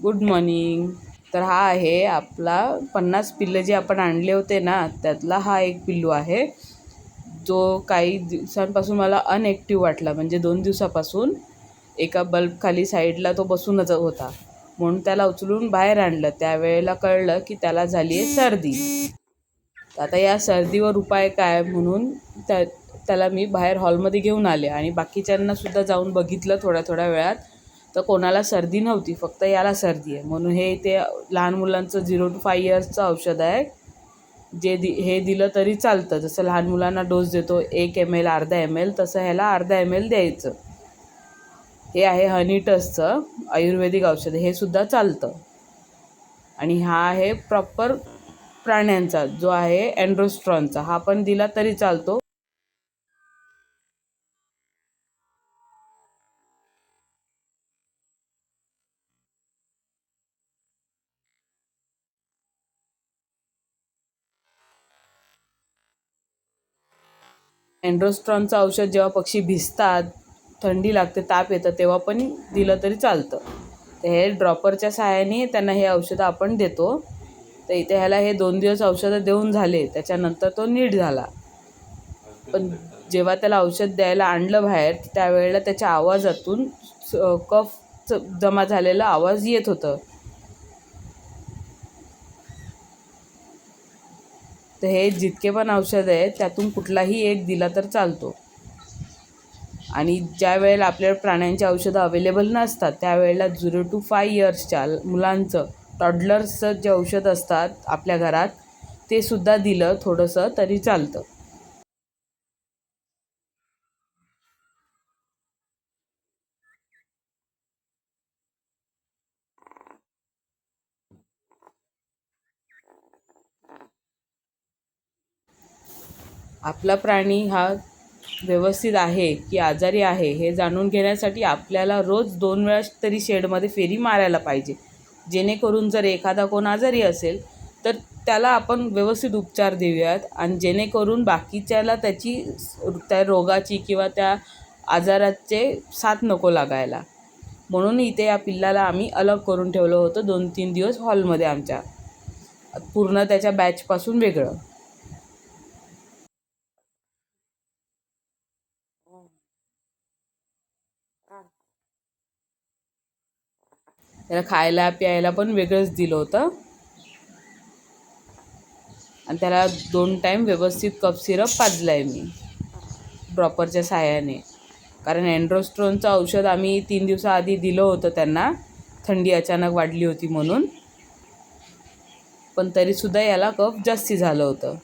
Good morning. तर हा आहे आपला पन्नास पिल्लं जे आपण आणले होते ना त्यातला हा एक पिल्लू आहे. जो काही दिवसांपासून मला अनॲक्टिव्ह वाटला. म्हणजे दोन दिवसापासून एका बल्बखाली साईडला तो बसूनच होता. म्हणून त्याला उचलून बाहेर आणलं. त्यावेळेला कळलं की त्याला झाली आहे सर्दी. आता या सर्दीवर उपाय काय म्हणून त्या त्याला मी बाहेर हॉलमध्ये घेऊन आले. आणि बाकीच्यांनासुद्धा जाऊन बघितलं थोड्या थोड्या वेळात. तर कोणाला सर्दी नव्हती फक्त याला सर्दी आहे. म्हणून हे ते लहान मुलांचं झिरो टू फाय इयर्सचं औषध आहे. जे दि हे दिलं तरी चालतं. जसं लहान मुलांना डोस देतो एक एम एल अर्धा एम एल तसं ह्याला अर्धा एम एल द्यायचं. हे आहे हनीटसचं आयुर्वेदिक औषध. हे सुद्धा चालतं. आणि हा आहे प्रॉपर प्राण्यांचा जो आहे अँड्रोस्ट्रॉनचा हा पण दिला तरी चालतो. अँड्रोस्ट्रॉनचं औषध जेव्हा पक्षी भिजतात थंडी लागते ताप येतं तेव्हा पण दिलं तरी चालतं. तर हे ड्रॉपरच्या सहाय्याने त्यांना हे औषधं आपण देतो. तर इथे ह्याला हे दोन दिवस औषधं देऊन झाले. त्याच्यानंतर तो नीट झाला. पण जेव्हा त्याला औषध द्यायला आणलं बाहेर त्यावेळेला त्याच्या आवाजातून कफ जमा झालेला आवाज येत होतं. तर हे जितके पण औषध आहेत त्यातून कुठलाही एक दिला तर चालतो. आणि ज्या वेळेला आपल्याला प्राण्यांची औषधं अवेलेबल नसतात त्यावेळेला झिरो टू फाय इयर्सच्या मुलांचं टॉडलर्सचं जे औषध असतात आपल्या घरात ते सुद्धा दिलं थोडंसं तरी चालतं. आपला प्राणी हा व्यवस्थित आहे की आजारी आहे हे जाणून घेण्यासाठी आपल्याला रोज दोन वेळा तरी शेडमध्ये फेरी मारायला पाहिजे. जेणेकरून जर एखादा कोण आजारी असेल तर त्याला आपण व्यवस्थित उपचार देऊयात आणि जेणेकरून बाकीच्याला त्याची त्या रोगाची किंवा त्या आजाराचे साथ नको लागायला. म्हणून इथे या पिल्लाला आम्ही अलग करून ठेवलं होतं दोन तीन दिवस हॉलमध्ये आमच्या. पूर्ण त्याच्या बॅचपासून वेगळं. त्याला खायला प्यायला पण वेगळंच दिलं होतं. आणि त्याला दोन टाईम व्यवस्थित कप सिरप पाजला आहे मी. ड्रॉपरच्या साह्याने कारण अँड्रोस्ट्रोनचं औषध आम्ही तीन दिवसाआधी दिलं होतं त्यांना. थंडी अचानक वाढली होती म्हणून. पण तरीसुद्धा याला कफ जास्ती झालं होतं.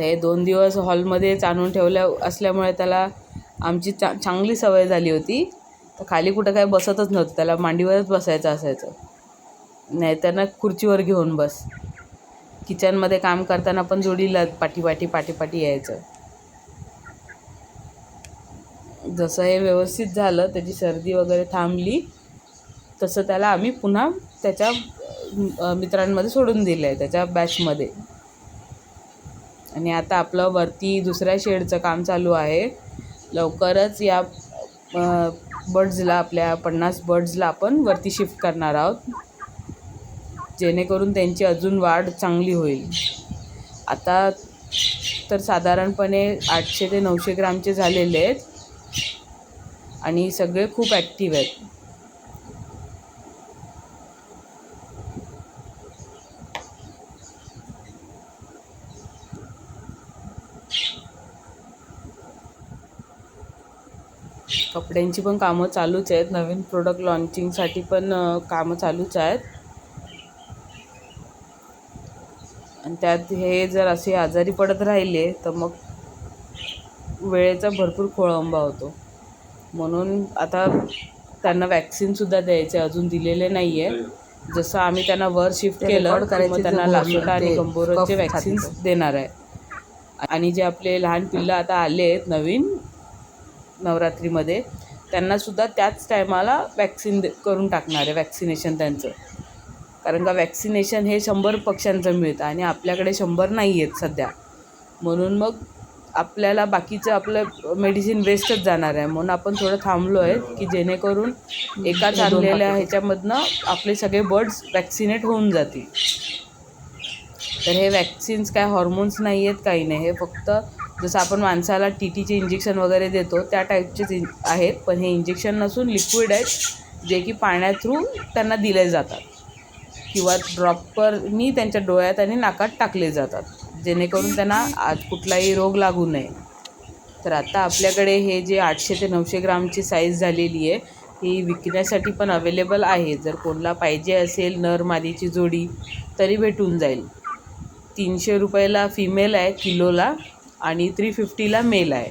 ते दोन दिवस हॉलमध्येच आणून ठेवल्या असल्यामुळे त्याला आमची चा चांगली सवय झाली होती. तर खाली कुठं काय बसतच नव्हतं. त्याला मांडीवरच बसायचं असायचं. नाही ना खुर्चीवर घेऊन बस. किचनमध्ये काम करताना पण जोडीला पाठीपाठी पाठीपाठी यायचं. जसं हे व्यवस्थित झालं त्याची सर्दी वगैरे थांबली तसं त्याला आम्ही पुन्हा त्याच्या मित्रांमध्ये सोडून दिलं आहे त्याच्या बॅचमध्ये आणि आता आपलं वरती दुसऱ्या शेडचं काम चालू आहे. लवकरच या बर्ड्सला आपल्या पन्नास बर्ड्सला आपण वरती शिफ्ट करणार आहोत. जेणेकरून त्यांची अजून वाढ चांगली होईल. आता तर साधारणपणे आठशे ते नऊशे ग्रामचे झालेले आहेत. आणि सगळे खूप ॲक्टिव्ह आहेत. कपड्यांची पण कामं चालूच आहेत. नवीन प्रोडक्ट लॉन्चिंगसाठी पण कामं चालूच आहेत. आणि त्यात हे जर असे आजारी पडत राहिले तर मग वेळेचा भरपूर खोळंबा होतो. म्हणून आता त्यांना वॅक्सिनसुद्धा द्यायचे अजून दिलेले नाही आहे जसं आम्ही त्यांना वर शिफ्ट केलं मग त्यांना लासोटा आणि गंभोरचे वॅक्सिन्स देणार आहे आणि जे आपले लहान पिल्लं आता आले आहेत नवीन नवरात्रीमध्ये त्यांनासुद्धा त्याच टायमाला वॅक्सिन दे करून टाकणार आहे वॅक्सिनेशन त्यांचं. कारण का वॅक्सिनेशन हे शंभर पक्ष्यांचं मिळतं आणि आपल्याकडे शंभर नाही आहेत सध्या. म्हणून मग आपल्याला बाकीचं आपलं मेडिसिन वेस्टच जाणार आहे. म्हणून आपण थोडं थांबलो आहे की जेणेकरून एकाच आणलेल्या ह्याच्यामधनं आपले सगळे बर्ड्स वॅक्सिनेट होऊन जातील. तर हे वॅक्सिन्स काय हॉर्मोन्स नाही आहेत काही नाही. हे फक्त जसं आपण माणसाला टी टीचे इंजेक्शन वगैरे देतो त्या टाईपचेच इं आहेत. पण हे इंजेक्शन नसून लिक्विड आहेत जे की पाण्या थ्रू त्यांना दिले जातात. किंवा ड्रॉपरनी त्यांच्या डोळ्यात आणि नाकात टाकले जातात. जेणेकरून त्यांना आज कुठलाही रोग लागू नये. तर आता आपल्याकडे हे जे आठशे ते नऊशे ग्रामची साईज झालेली आहे ही विकण्यासाठी पण अवेलेबल आहे. जर कोणाला पाहिजे असेल नर मादीची जोडी तरी भेटून जाईल. तीनशे रुपयाला फिमेल आहे किलोला आणि थ्री फिफ्टीला मेल आहे.